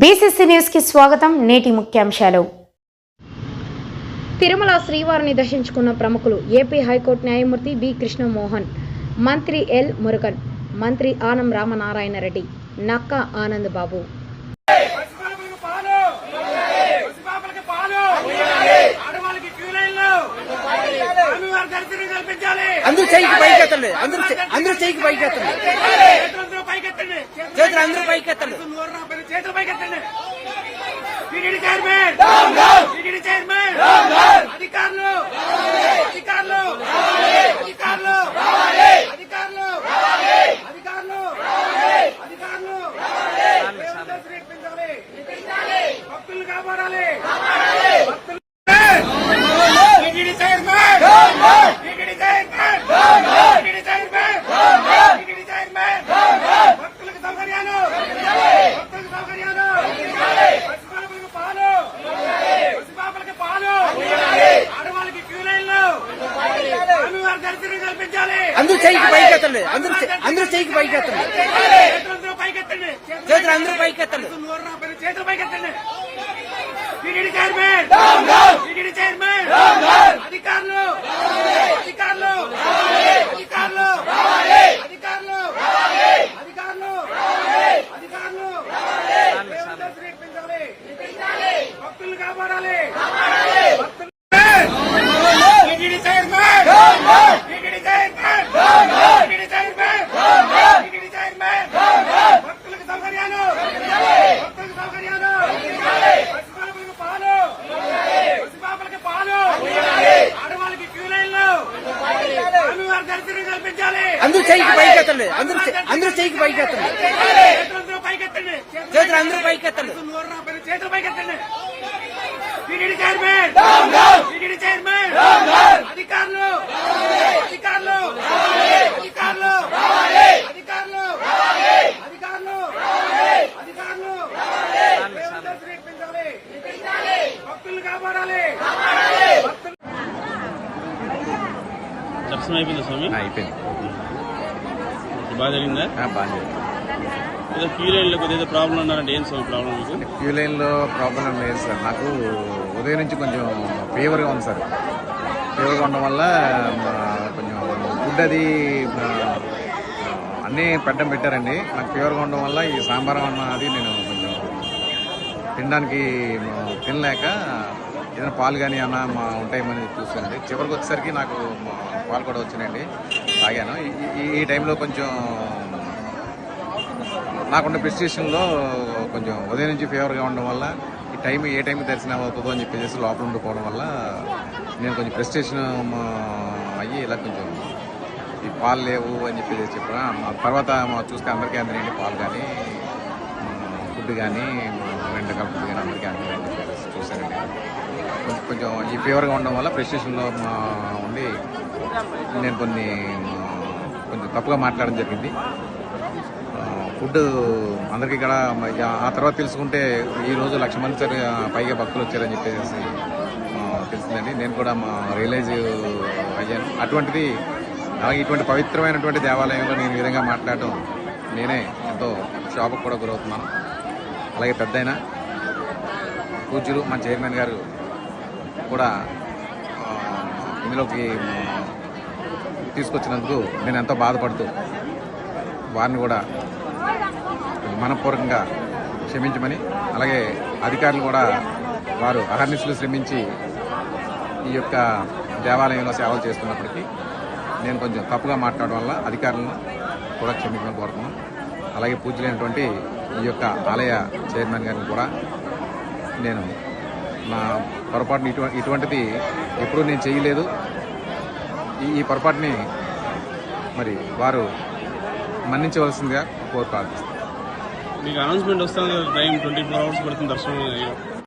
BCC న్యూస్కి స్వాగతం నేటి ముఖ్యాంశాలు. తిరుమల శ్రీవారిని దర్శించుకున్న ప్రముఖులు ఏపీ హైకోర్టు న్యాయమూర్తి బి కృష్ణమోహన్ మంత్రి ఎల్ మురుగన్ మంత్రి ఆనం రామనారాయణ రెడ్డి నక్కా ఆనంద్ బాబు. అందరూ చెయ్యికి పైకెత్తండి. అందరూ చె- అందరూ చెయ్యికి పైకెత్తండి. చేతులందరూ పైకెత్తండి. చేతులు అందరూ రూపాయలు చేతులు పైకెత్తండి. গার্মেন্ট అందరూ చెయ్యికి పైకెత్తండి అందరూ చె- అందరూ చెయ్యికి పైకెత్తండి చేతులందరూ పైకెత్తండి చేతులు అందరూ పైకెత్తండి నూరు రూపాయలు చేతులు పైకెత్తండి టీటీడీ చైర్మన్ టీటీడీ చైర్మన్ అధికారులు అధికారులు అధికారులు అధికారులు అధికారులు అధికారులు దేవుని దర్శనం ఇప్పించాలి భక్తులు కాపాడాలి భక్తులు TTD chairman TTD chairman TTD chairman TTD chairman భక్తులకు సౌకర్యాలు భక్తులకు సౌకర్యాలు పసిపాపలకు పాలు పసిపాపలకి పాలు ఆడవాళ్ళకి క్యూ లైన్లు స్వామివారి దర్శనం అందరూ చెయ్యికి పైకెత్తండి అందరూ చె- అందరూ చెయ్యికి పైకెత్తండి చేతులందరూ పైకెత్తండి చేతులు అందరూ పైకెత్తండి నూరు రూపాయలు చేతులు అధికారులు అధికారులు అధికారులు అధికారులు అధికారులు అధికారులు భక్తులు కాపాడాలి దర్శనం అయిపోయిందా స్వామి అయిపోయింది బాగా జరిగిందా? బాగా ఏదో క్యూ లైన్లో కొద్దిగా ఏదో ప్రాబ్లం ఉన్నారంటే ఏం స్వామి ప్రాబ్లం మీకు? క్యూ లైన్లో ప్రాబ్లం లేదు సార్. నాకు ఉదయం నుంచి కొంచెం ఫీవర్గా ఉంది సార్. ఫీవర్గా ఉండడం వల్ల కొంచెం ఫుడ్ అది అన్నీ పెట్టడం పెట్టారండి. నాకు ఫీవర్గా ఉండడం వల్ల ఈ సాంబార్ అన్న అది నేను కొంచెం తినడానికి తినలేక ఏదైనా పాలు కానీ అన్న మా ఉంటాయమని చూసానండి చివరికి వచ్చేసరికి నాకు పాలు కూడా వచ్చినాయండి. తాగాను. ఈ- ఈ- టైంలో కొంచెం నాకున్న ప్రిస్టేషన్లో కొంచెం ఉదయం నుంచి ఫీవర్గా ఉండడం వల్ల ఈ టైం ఏ టైంకి దర్శనం అవుతుందో అని చెప్పేసి లోపల ఉండిపోవడం వల్ల నేను కొంచెం ప్రిస్టేషన్ అయ్యి ఇలా కొంచెం ఈ పాలు లేవు అని చెప్పేసి చెప్పిన మా తర్వాత మా చూస్తే అందరికీ అందినండి పాలు కానీ ఫుడ్ కానీ రెండు రకాల కానీ అందరికీ అందినండి అని చూశానండి కొంచెం ఈ ఫీవర్గా ఉండడం వల్ల ప్రెస్టేషన్లో ఉండి నేను కొన్ని కొంచెం తప్పుగా మాట్లాడడం జరిగింది. ఫుడ్ అందరికీ ఇక్కడ ఆ తర్వాత తెలుసుకుంటే ఈరోజు లక్ష మంది సరి పైగా భక్తులు వచ్చారని చెప్పేసి తెలిసిందండి. నేను కూడా మా రియలైజ్ అయ్యాను. అటువంటిది అలాగే ఇటువంటి పవిత్రమైనటువంటి దేవాలయంలో నేను ఈ విధంగా మాట్లాడటం నేనే ఎంతో షాపుకు కూడా గురవుతున్నాను. అలాగే పెద్దయిన పూజ్యులు మా చైర్మన్ గారు కూడా ఇందులోకి తీసుకొచ్చినందుకు నేను ఎంతో బాధపడుతూ వారిని కూడా మనపూర్వకంగా క్షమించమని అలాగే అధికారులు కూడా వారు అహర్నిశలు శ్రమించి ఈ యొక్క దేవాలయంలో సేవలు చేస్తున్నప్పటికీ నేను కొంచెం తప్పుగా మాట్లాడడం వల్ల అధికారులను కూడా క్షమించమని కోరుతున్నాను. అలాగే పూజలైనటువంటి ఈ యొక్క ఆలయ చైర్మన్ గారిని కూడా నేను నా పొరపాటుని ఇటు ఇటువంటిది ఎప్పుడూ నేను చేయలేదు. ఈ ఈ పొరపాటుని మరి వారు మన్నించవలసిందిగా కోరు మీకు అనౌన్స్మెంట్ వస్తుంది టైం ట్వంటీ ఫోర్ అవర్స్ పడుతుంది దర్శనం